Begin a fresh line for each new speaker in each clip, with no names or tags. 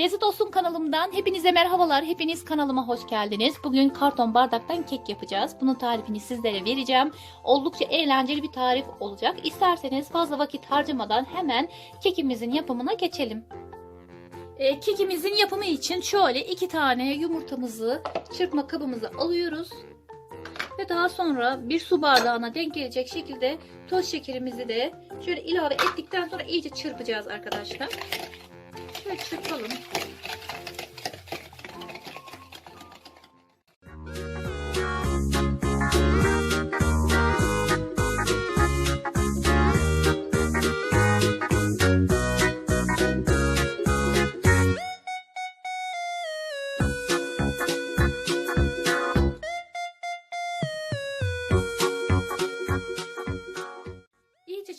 Lezzet Olsun kanalımdan hepinize merhabalar. Hepiniz kanalıma hoş geldiniz. Bugün karton bardaktan kek yapacağız. Bunun tarifini sizlere vereceğim. Oldukça eğlenceli bir tarif olacak. İsterseniz fazla vakit harcamadan hemen kekimizin yapımına geçelim. E, kekimizin yapımı için şöyle iki tane yumurtamızı çırpma kabımıza alıyoruz. Ve daha sonra bir su bardağına denk gelecek şekilde toz şekerimizi de şöyle ilave ettikten sonra iyice çırpacağız arkadaşlar. Şöyle çırpalım.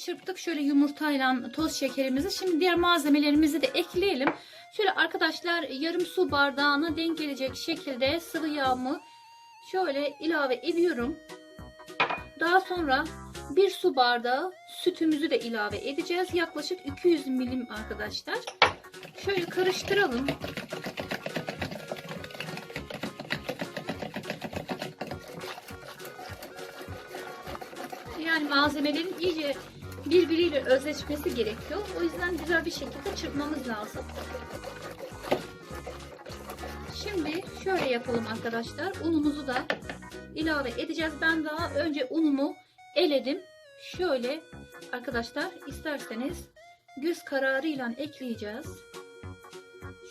Çırptık şöyle yumurtayla toz şekerimizi. Şimdi diğer malzemelerimizi de ekleyelim. Şöyle arkadaşlar yarım su bardağına denk gelecek şekilde sıvı yağımı şöyle ilave ediyorum. Daha sonra bir su bardağı sütümüzü de ilave edeceğiz. Yaklaşık 200 milim arkadaşlar. Şöyle karıştıralım. Yani malzemelerin iyice birbiriyle özleşmesi gerekiyor. O yüzden güzel bir şekilde çırpmamız lazım. Şimdi şöyle yapalım arkadaşlar. Unumuzu da ilave edeceğiz. Ben daha önce unumu eledim. Şöyle arkadaşlar isterseniz göz kararıyla ekleyeceğiz.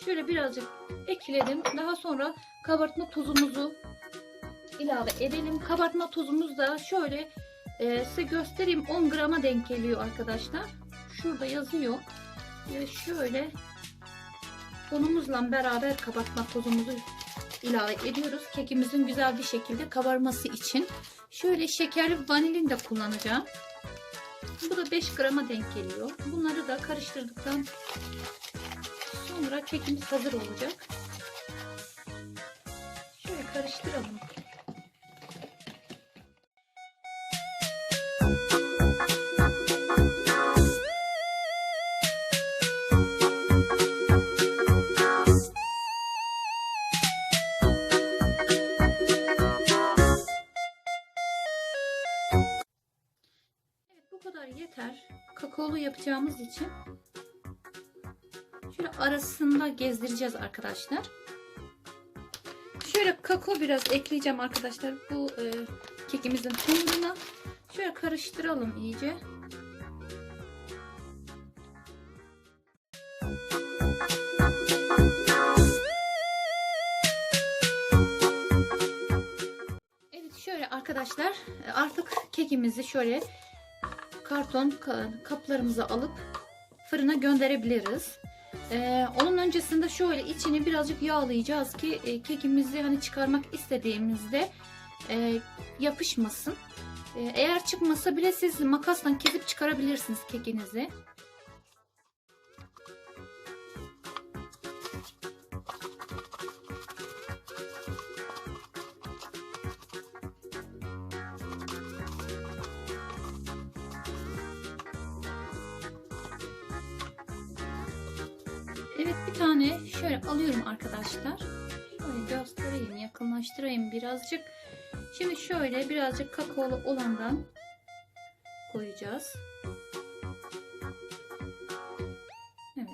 Şöyle birazcık ekledim. Daha sonra kabartma tozumuzu ilave edelim. Kabartma tozumuz da şöyle ee, size göstereyim 10 grama denk geliyor arkadaşlar. Şurada yazıyor. Ee, şöyle unumuzla beraber kabartma tozumuzu ilave ediyoruz. Kekimizin güzel bir şekilde kabarması için. Şöyle şekerli vanilin de kullanacağım. Bu da 5 grama denk geliyor. Bunları da karıştırdıktan sonra kekimiz hazır olacak. Şöyle karıştıralım. Yeter. Kakaolu yapacağımız için şöyle arasında gezdireceğiz arkadaşlar. Şöyle kakao biraz ekleyeceğim arkadaşlar bu e, kekimizin hamuruna. Şöyle karıştıralım iyice. Evet şöyle arkadaşlar artık kekimizi şöyle karton ka- kaplarımıza alıp fırına gönderebiliriz. Ee, onun öncesinde şöyle içini birazcık yağlayacağız ki e, kekimizi hani çıkarmak istediğimizde e, yapışmasın. E, eğer çıkmasa bile siz makasla kesip çıkarabilirsiniz kekinizi. Tane şöyle alıyorum arkadaşlar. Şöyle göstereyim, yakınlaştırayım birazcık. Şimdi şöyle birazcık kakaolu olandan koyacağız. Evet.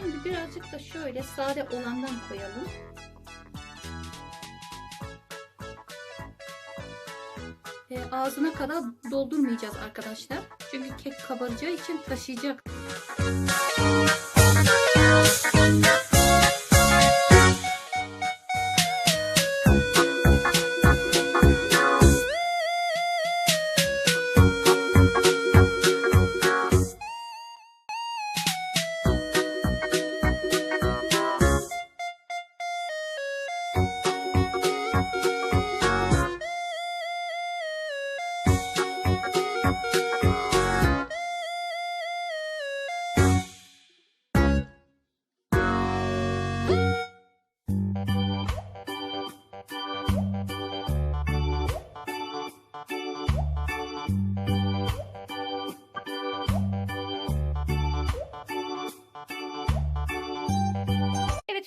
Şimdi birazcık da şöyle sade olandan koyalım. Ağzına kadar doldurmayacağız arkadaşlar. Çünkü kek kabaracağı için taşıyacak. Thank you.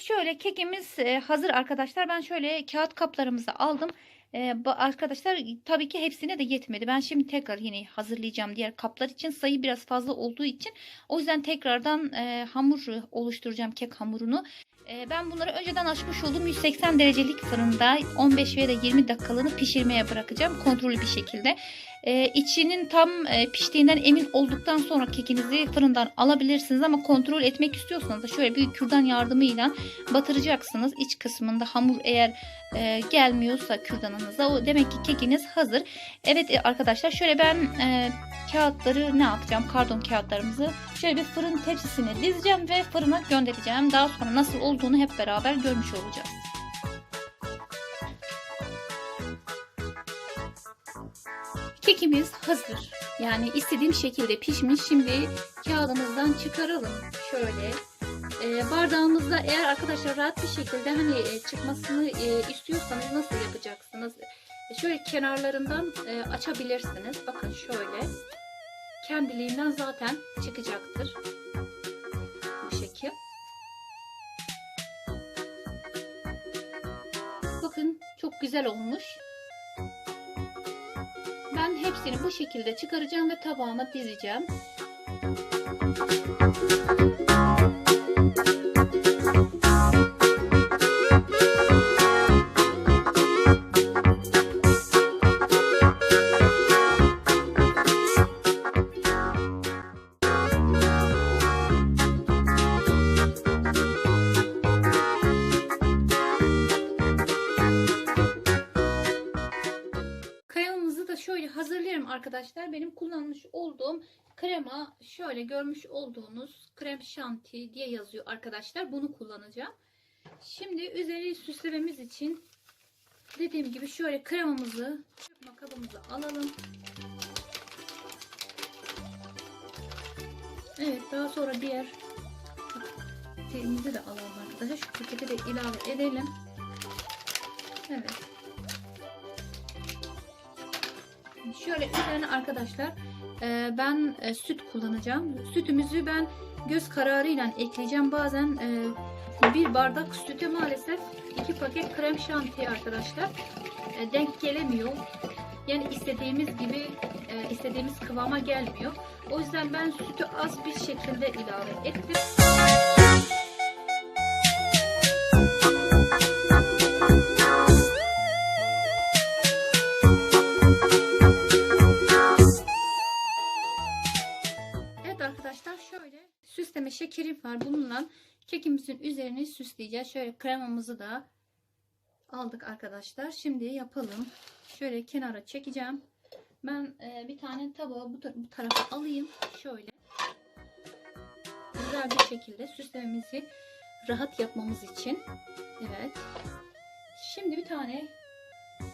Şöyle kekimiz e, hazır arkadaşlar. Ben şöyle kağıt kaplarımızı aldım. E, arkadaşlar tabii ki hepsine de yetmedi. Ben şimdi tekrar yine hazırlayacağım diğer kaplar için. Sayı biraz fazla olduğu için. O yüzden tekrardan e, hamur oluşturacağım kek hamurunu. Ben bunları önceden açmış olduğum 180 derecelik fırında 15 veya da 20 dakikalığını pişirmeye bırakacağım. Kontrollü bir şekilde. E, içinin tam e, piştiğinden emin olduktan sonra kekinizi fırından alabilirsiniz ama kontrol etmek istiyorsanız da şöyle bir kürdan yardımıyla batıracaksınız. İç kısmında hamur eğer e, gelmiyorsa kürdanınıza o demek ki kekiniz hazır. Evet e, arkadaşlar şöyle ben kağıtları ne yapacağım? Karton kağıtlarımızı şöyle bir fırın tepsisine dizeceğim ve fırına göndereceğim. Daha sonra nasıl olduğunu hep beraber görmüş olacağız. Kekimiz hazır. Yani istediğim şekilde pişmiş. Şimdi kağıdımızdan çıkaralım. Şöyle e, bardağımızda eğer arkadaşlar rahat bir şekilde hani e, çıkmasını e, istiyorsanız nasıl yapacaksınız? E, şöyle kenarlarından e, açabilirsiniz. Bakın şöyle. Kendiliğinden zaten çıkacaktır. Bu şekil. Bakın çok güzel olmuş. Hepsini bu şekilde çıkaracağım ve tabağıma dizeceğim. Arkadaşlar. Benim kullanmış olduğum krema şöyle görmüş olduğunuz krem şanti diye yazıyor arkadaşlar. Bunu kullanacağım. Şimdi üzeri süslememiz için dediğim gibi şöyle kremamızı çırpma kabımıza alalım. Evet daha sonra diğer paketimizi de alalım arkadaşlar. Şu paketi de ilave edelim. Evet. Şöyle üzerine arkadaşlar e, ben e, süt kullanacağım. Sütümüzü ben göz kararıyla ekleyeceğim. Bazen e, bir bardak süte maalesef iki paket krem şanti arkadaşlar e, denk gelemiyor. Yani istediğimiz gibi e, istediğimiz kıvama gelmiyor. O yüzden ben sütü az bir şekilde ilave ettim. Şekerim var. Bununla kekimizin üzerini süsleyeceğiz. Şöyle kremamızı da aldık arkadaşlar. Şimdi yapalım. Şöyle kenara çekeceğim. Ben e, bir tane tabağı bu, ta- bu tarafa alayım. Şöyle. Güzel bir şekilde süslememizi rahat yapmamız için. Evet. Şimdi bir tane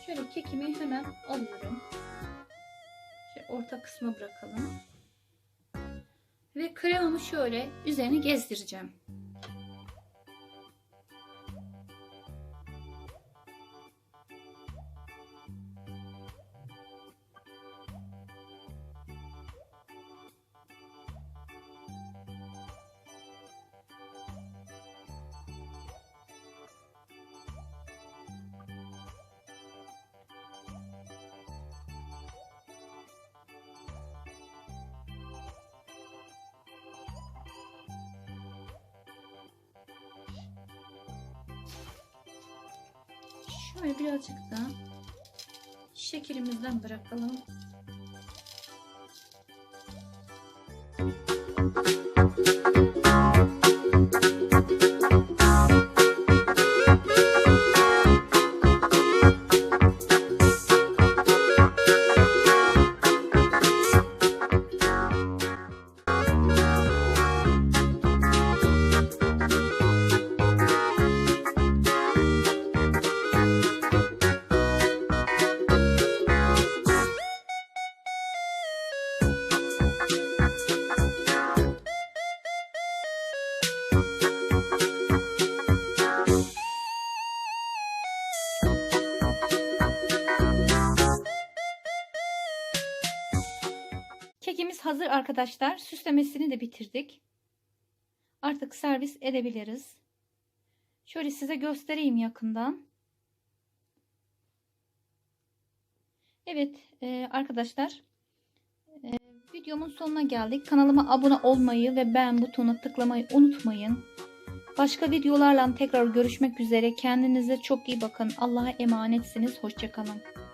şöyle kekimi hemen alıyorum. Şöyle orta kısma bırakalım. Ve kremamı şöyle üzerine gezdireceğim. Şöyle birazcık da şekerimizden bırakalım. Hazır arkadaşlar. Süslemesini de bitirdik. Artık servis edebiliriz. Şöyle size göstereyim yakından. Evet e, arkadaşlar e, videomun sonuna geldik. Kanalıma abone olmayı ve beğen butonuna tıklamayı unutmayın. Başka videolarla tekrar görüşmek üzere. Kendinize çok iyi bakın. Allah'a emanetsiniz. Hoşçakalın.